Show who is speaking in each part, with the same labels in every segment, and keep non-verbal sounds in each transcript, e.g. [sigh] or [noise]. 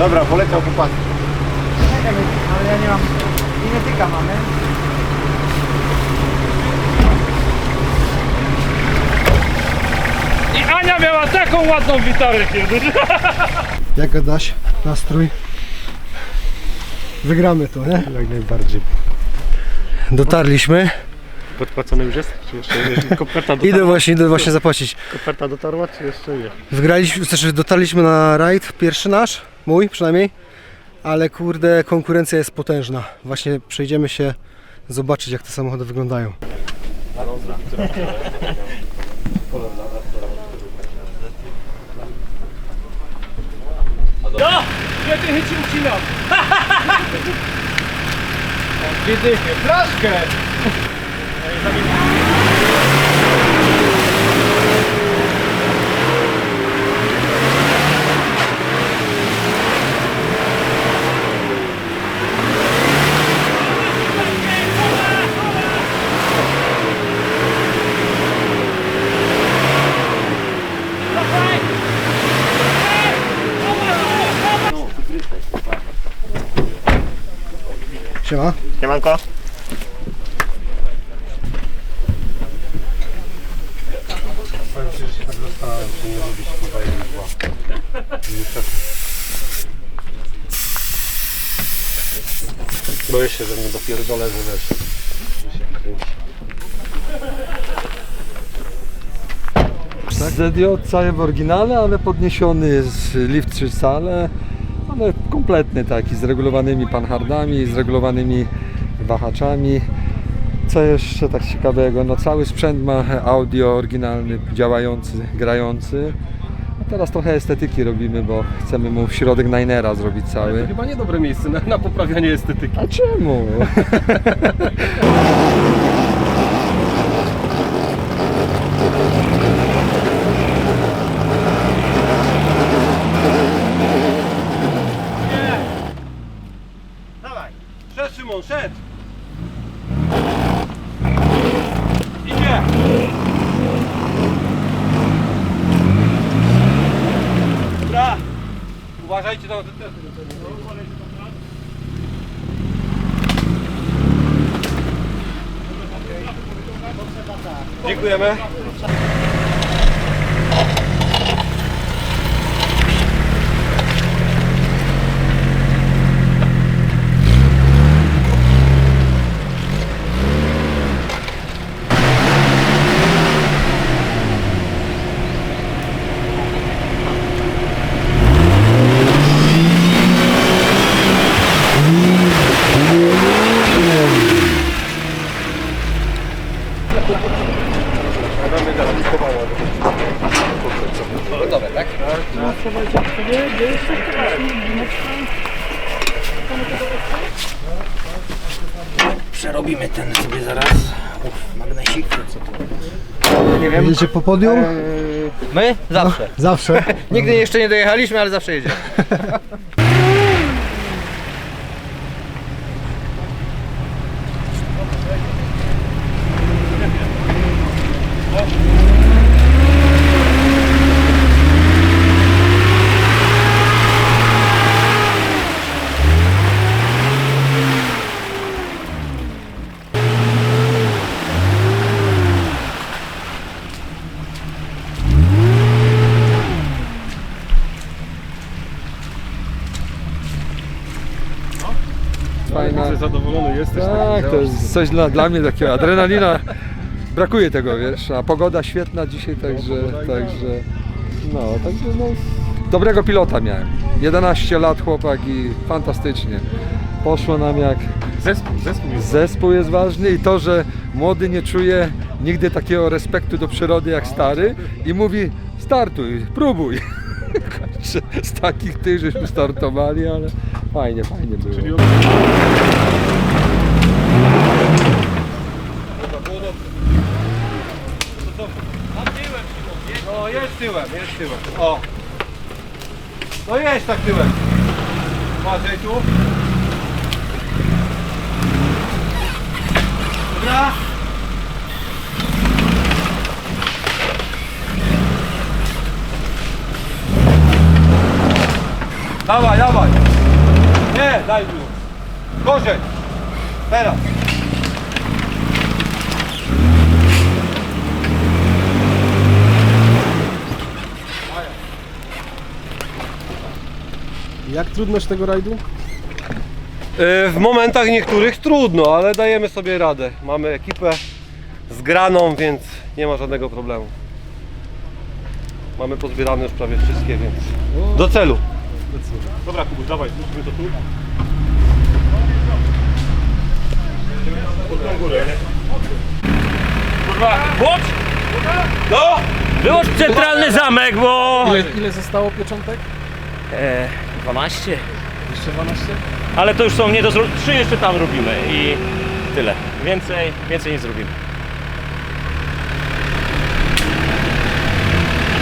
Speaker 1: Dobra, poleciał po pasy.
Speaker 2: Czekaj, ale ja nie mam... Kinetyka mamy.
Speaker 3: I Ania miała taką ładną gitarę kiedyś. [laughs]
Speaker 4: Jak Adaś? Nastrój? Wygramy to, nie?
Speaker 1: Jak najbardziej.
Speaker 4: Dotarliśmy.
Speaker 1: Podpłacony już jest? Czy jeszcze nie? [laughs] Koperta dotarła,
Speaker 4: Idę właśnie, idę właśnie zapłacić.
Speaker 1: koperta dotarła czy jeszcze nie?
Speaker 4: Wygraliśmy, znaczy dotarliśmy na rajd, pierwszy nasz, mój przynajmniej, ale kurde konkurencja jest potężna. Właśnie przejdziemy się zobaczyć jak te samochody wyglądają.
Speaker 3: No! Dwie dychy ci ucinam. [laughs] Dwie dychy. Flaszkę!
Speaker 4: Siema.
Speaker 1: Siemanko. Powiem Ci, że się tak zastanawiam, czy nie robić tutaj zła. Boję się, że mnie dopierdolę, że wiesz, że się kręci.
Speaker 5: ZJ cały w oryginale, ale podniesiony jest lift trzy sale, ale kompletny taki, z regulowanymi panhardami, z regulowanymi wahaczami. Co jeszcze tak ciekawego, no cały sprzęt ma audio oryginalny, działający, grający. A teraz trochę estetyki robimy, bo chcemy mu środek Ninera zrobić
Speaker 1: To
Speaker 5: cały.
Speaker 1: chyba niedobre miejsce na, na poprawianie estetyki.
Speaker 5: A czemu? [laughs]
Speaker 3: Szedł Szymon, szedł. Idzie. Dobra. Uważajcie na te Dziękujemy.
Speaker 2: Przerobimy ten sobie zaraz. Uff, magnesik.
Speaker 4: Jedziecie po podium?
Speaker 2: My? Zawsze.
Speaker 4: Zawsze. [laughs]
Speaker 2: Nigdy jeszcze nie dojechaliśmy, ale zawsze jedziemy. [laughs]
Speaker 5: Fajna.
Speaker 1: Że zadowolony jesteś.
Speaker 5: Tak, to jest coś dla, dla mnie takiego, adrenalina. Brakuje tego, wiesz, a pogoda świetna dzisiaj, także, także, no, także no, dobrego pilota miałem. 11 lat chłopak i fantastycznie. Poszło nam jak
Speaker 1: Zespół, zespół jest.
Speaker 5: zespół jest ważny i to, że młody nie czuje nigdy takiego respektu do przyrody jak stary i mówi startuj, próbuj. [laughs] Z takich tych żeśmy startowali, ale fajnie, fajnie było.
Speaker 1: Czyli
Speaker 3: No jest tyłem, jest tyłem. O. No jest tak tyłem. Uważaj tu. Dobra. Dawaj, dawaj. daj mi. Korzeń. Teraz.
Speaker 4: Jak trudność tego rajdu?
Speaker 3: E, W momentach niektórych trudno, ale dajemy sobie radę. Mamy ekipę zgraną, więc nie ma żadnego problemu. Mamy pozbierane już prawie wszystkie, więc do celu.
Speaker 1: Dobra, Kubuś, dawaj, zróbmy to tu.
Speaker 2: Kurwa, włącz!
Speaker 3: No!
Speaker 2: Wyłącz centralny zamek, bo...
Speaker 4: Ile, ile zostało pieczątek?
Speaker 2: E, 12.
Speaker 4: Jeszcze 12?
Speaker 2: Ale to już są nie do zrobienia. Trzy jeszcze tam robimy i tyle. Więcej, więcej nie zrobimy.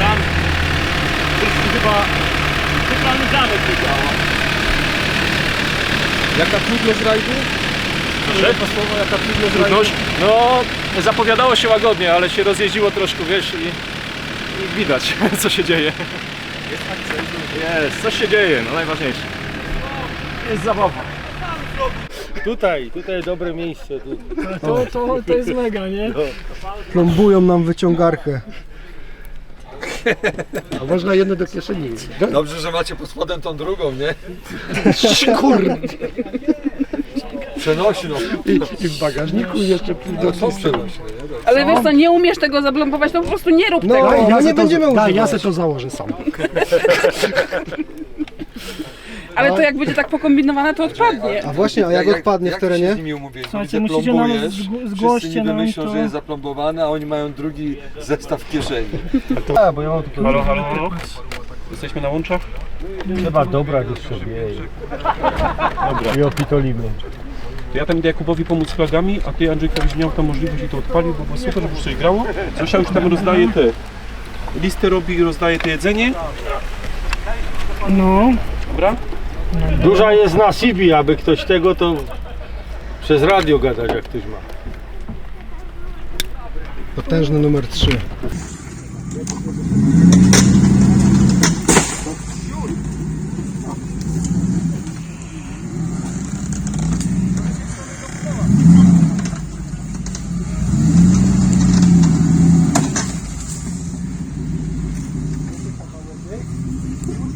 Speaker 2: Tam chyba centralny zamek nie działa.
Speaker 4: Jaka trudność rajdu?
Speaker 6: Proszę?
Speaker 4: Dwa słowa, jaka trudność rajdu?
Speaker 6: Trudność? No, zapowiadało się łagodnie, ale się rozjeździło troszkę, wiesz, i, i widać, [laughs] co się dzieje. Jest, coś się dzieje, no najważniejsze. Jest zabawa.
Speaker 1: Tutaj, tutaj dobre miejsce. Tu.
Speaker 7: To, to, to jest mega, nie?
Speaker 4: Plombują nam wyciągarkę.
Speaker 1: A można jedno do kieszeni.
Speaker 5: Dobrze, że macie pod spodem tą drugą, nie? Przenośną.
Speaker 1: I, I w bagażniku jeszcze pół do
Speaker 5: To przenośną.
Speaker 8: Ale wiesz co, nie umiesz tego zablombować, to po prostu nie rób
Speaker 4: No,
Speaker 8: tego.
Speaker 4: my nie będziemy
Speaker 1: Tak,
Speaker 4: używać.
Speaker 1: ja se to założę sam. [laughs]
Speaker 8: Ale to jak będzie tak pokombinowane, to odpadnie.
Speaker 4: A właśnie, a jak odpadnie w
Speaker 5: jak się
Speaker 4: terenie?
Speaker 5: z nimi umówiliśmy,
Speaker 7: Słuchajcie,
Speaker 5: że
Speaker 7: musicie nam
Speaker 5: plombujesz,
Speaker 7: zgł-
Speaker 5: wszyscy
Speaker 7: zgłoście
Speaker 5: niby
Speaker 7: nam
Speaker 5: myślą,
Speaker 7: to.
Speaker 5: że jest zaplombowane, a oni mają drugi zestaw w kieszeni.
Speaker 1: Tak, bo ja mam tu
Speaker 6: Halo, halo, halo. Jesteśmy na łączach?
Speaker 1: Trzeba dobrać jeszcze jej. Dobra. I opitolimy.
Speaker 6: To ja tam idę Jakubowi pomóc z flagami, a ty Andrzejka byś miał tam możliwość i to odpalił, bo było super, żeby już coś grało. Zosia już tam rozdaje te listy robi, rozdaje te jedzenie.
Speaker 7: No,
Speaker 6: Dobra?
Speaker 1: Duża jest na Sibi, aby ktoś tego to przez radio gadać, jak ktoś ma.
Speaker 4: Potężny numer 3.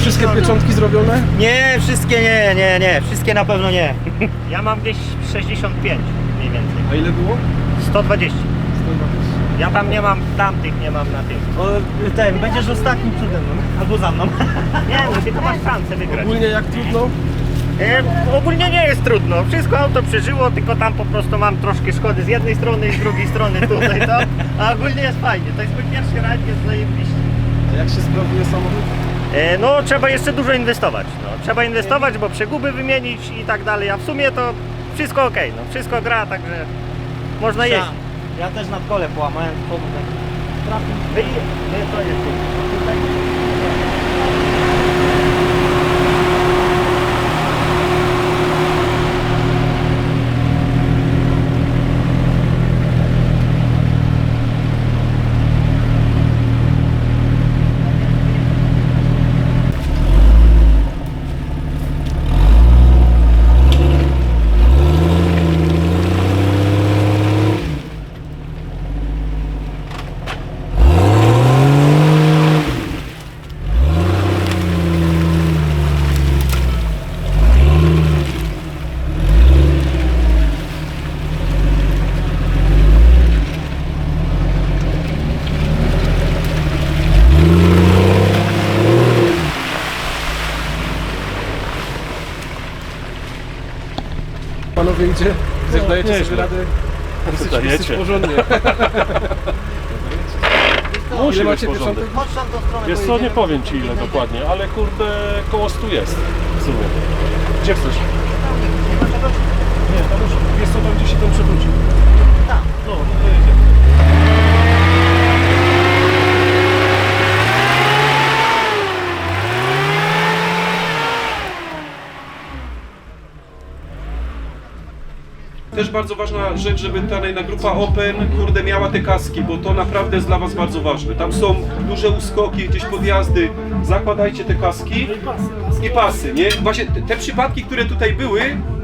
Speaker 7: wszystkie pieczątki zrobione?
Speaker 2: Nie, wszystkie nie, nie, nie. Wszystkie na pewno nie. Ja mam gdzieś 65 mniej więcej.
Speaker 6: A ile było?
Speaker 2: 120. Ja tam nie mam, tamtych nie mam na tym. O, ten, będziesz ostatnim przede mną. Albo za mną. nie, no ty to masz szansę wygrać.
Speaker 7: Ogólnie jak trudno?
Speaker 2: E, ogólnie nie jest trudno. Wszystko auto przeżyło, tylko tam po prostu mam troszkę szkody z jednej strony i z drugiej strony tutaj to. A ogólnie jest fajnie. To jest mój pierwszy rajd, jest zajebiście.
Speaker 7: A jak się sprawuje samochód?
Speaker 2: E, no trzeba jeszcze dużo inwestować. No. Trzeba inwestować, bo przeguby wymienić i tak dalej. A w sumie to wszystko ok, no. Wszystko gra, także można jeździć. Ja też nad kole połamałem Trafił. Wy, wy to jest tutaj.
Speaker 7: Panowie idzie? Widzę, że dajecie sobie radę. Jesteś, porządnie. [laughs]
Speaker 6: Musi
Speaker 7: Ile
Speaker 6: być
Speaker 7: macie
Speaker 6: porządek.
Speaker 7: pieczątek?
Speaker 2: Chodź tam do strony.
Speaker 6: Wiesz co, nie powiem ci ile dokładnie, ale kurde koło 100 jest w sumie. Gdzie chcesz? Jest to tam, gdzie się tam przechodzi.
Speaker 2: Tak.
Speaker 6: No, jedziemy. Też bardzo ważna rzecz, żeby ta grupa Open, kurde, miała te kaski, bo to naprawdę jest dla Was bardzo ważne. Tam są duże uskoki, gdzieś podjazdy. Zakładajcie te kaski i pasy, nie? Właśnie te, te przypadki, które tutaj były,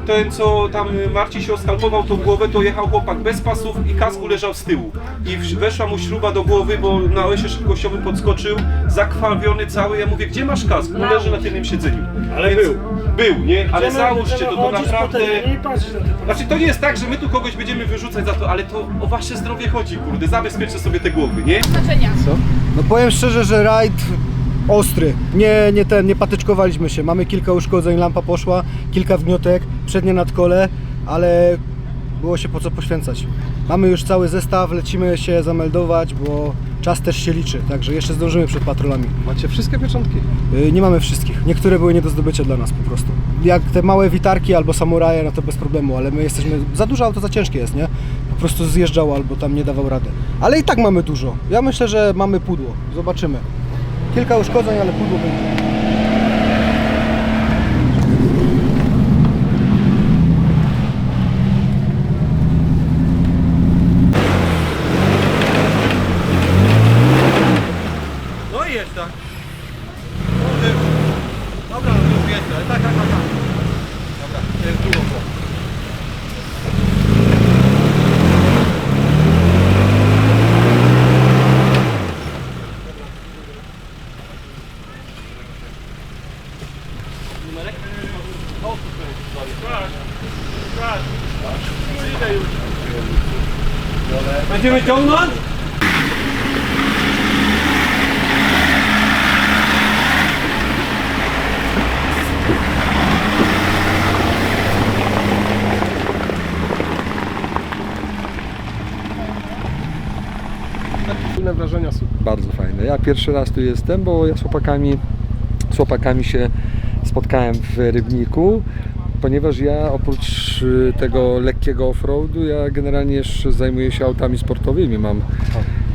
Speaker 6: ten co tam Marcin się oskalpował tą głowę, to jechał chłopak bez pasów i kasku leżał z tyłu. I weszła mu śruba do głowy, bo na osie szybkościowym podskoczył, zakrwawiony cały. Ja mówię, gdzie masz kask? On leży na tylnym siedzeniu. Ale był. Był, nie? Ale załóżcie to, to naprawdę... Znaczy to nie jest tak, że my tu kogoś będziemy wyrzucać za to, ale to o wasze zdrowie chodzi, kurde, zabezpieczcie sobie te głowy, nie?
Speaker 4: No powiem szczerze, że rajd ostry. Nie, nie ten, nie patyczkowaliśmy się. Mamy kilka uszkodzeń, lampa poszła, kilka wgniotek, przednie nadkole, ale było się po co poświęcać. Mamy już cały zestaw, lecimy się zameldować, bo czas też się liczy, także jeszcze zdążymy przed patrolami.
Speaker 7: Macie wszystkie pieczątki?
Speaker 4: Yy, Nie mamy wszystkich. Niektóre były nie do zdobycia dla nas po prostu. Jak te małe witarki albo samuraje, no to bez problemu, ale my jesteśmy. Za duże auto za ciężkie jest, nie? Po prostu zjeżdżał albo tam nie dawał rady. Ale i tak mamy dużo. Ja myślę, że mamy pudło. Zobaczymy. Kilka uszkodzeń, ale pudło będzie.
Speaker 3: No i jest tak. Dobra, już jest, ale tak, tak, tak. tak. Dobra, to jest długo. Będziemy ciągnąć?
Speaker 7: Inne wrażenia super.
Speaker 5: Bardzo fajne. Ja pierwszy raz tu jestem, bo ja z chłopakami, z chłopakami się spotkałem w Rybniku, ponieważ ja oprócz y, tego lekkiego offroadu, ja generalnie jeszcze zajmuję się autami sportowymi. Mam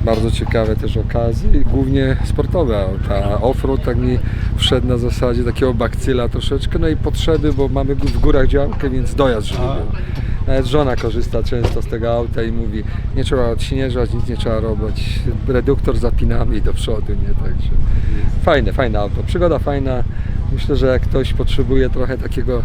Speaker 5: bardzo ciekawe też okazje, głównie sportowe auta. A Offroad tak mi wszedł na zasadzie takiego bakcyla troszeczkę, no i potrzeby, bo mamy w górach działkę, więc dojazd żeby był. Nawet żona korzysta często z tego auta i mówi, nie trzeba odśnieżać, nic nie trzeba robić. Reduktor zapinamy i do przodu, nie? Także fajne, fajne auto. Przygoda fajna. Myślę, że jak ktoś potrzebuje trochę takiego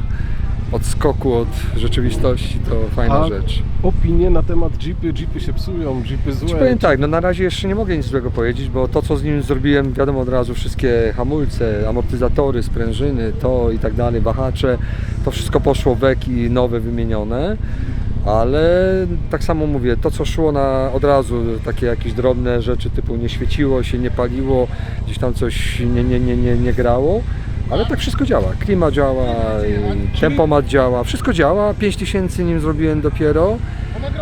Speaker 5: odskoku od rzeczywistości, to fajna
Speaker 7: A
Speaker 5: rzecz.
Speaker 7: Opinie na temat jeepy, jeepy się psują, jeepy
Speaker 5: Ci
Speaker 7: złe.
Speaker 5: powiem tak, no na razie jeszcze nie mogę nic złego powiedzieć, bo to co z nim zrobiłem, wiadomo od razu, wszystkie hamulce, amortyzatory, sprężyny, to i tak dalej, wahacze, to wszystko poszło wek i nowe wymienione. Ale tak samo mówię, to co szło na od razu, takie jakieś drobne rzeczy typu nie świeciło się, nie paliło, gdzieś tam coś nie, nie, nie, nie, nie grało, ale tak wszystko działa. Klima działa, tempomat działa, wszystko działa. 5000 nim zrobiłem dopiero,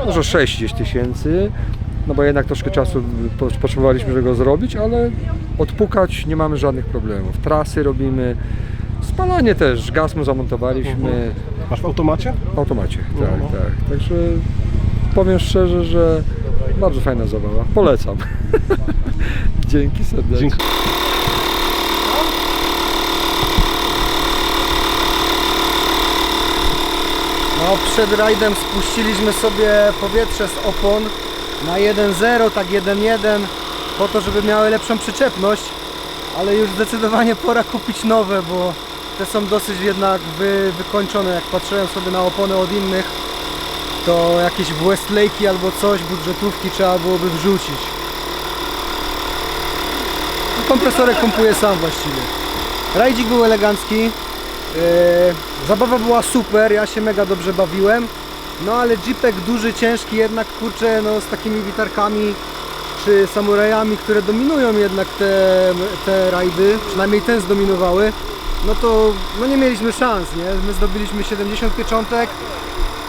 Speaker 5: może 6 tysięcy, no bo jednak troszkę czasu po- potrzebowaliśmy, żeby go zrobić, ale odpukać nie mamy żadnych problemów. Trasy robimy, spalanie też, gaz mu zamontowaliśmy
Speaker 7: Masz w automacie?
Speaker 5: w automacie. Tak, tak. Także powiem szczerze, że bardzo fajna zabawa. Polecam. [laughs] Dzięki serdecznie.
Speaker 7: Dzięki.
Speaker 4: No przed rajdem spuściliśmy sobie powietrze z opon na 1.0, tak 1.1 po to, żeby miały lepszą przyczepność, ale już zdecydowanie pora kupić nowe, bo te są dosyć jednak wy, wykończone. Jak patrzyłem sobie na opony od innych, to jakieś Westlake'i albo coś, budżetówki trzeba byłoby wrzucić. Kompresorek pompuje sam właściwie. Rajdzik był elegancki. Yy, zabawa była super, ja się mega dobrze bawiłem. No ale jeepek duży, ciężki jednak kurczę no z takimi witarkami czy samurajami, które dominują jednak te, te rajdy, przynajmniej ten zdominowały, no to no nie mieliśmy szans, nie? My zdobyliśmy 70 pieczątek,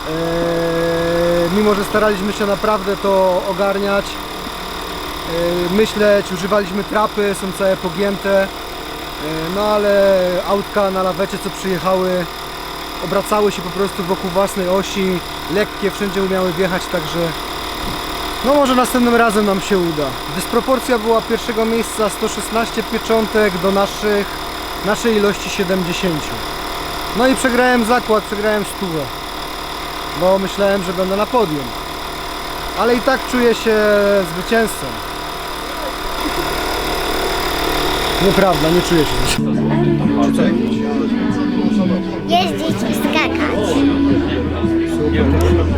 Speaker 4: Eee, mimo że staraliśmy się naprawdę to ogarniać, eee, myśleć, używaliśmy trapy, są całe pogięte, no ale autka na lawecie co przyjechały obracały się po prostu wokół własnej osi, lekkie, wszędzie umiały wjechać, także no może następnym razem nam się uda. Dysproporcja była pierwszego miejsca 116 pieczątek do naszych, naszej ilości 70. No i przegrałem zakład, przegrałem stówę, bo myślałem, że będę na podium. Ale i tak czuję się zwycięzcą. Nieprawda, nie czuję się.
Speaker 9: Jeździć i skakać.
Speaker 4: Super.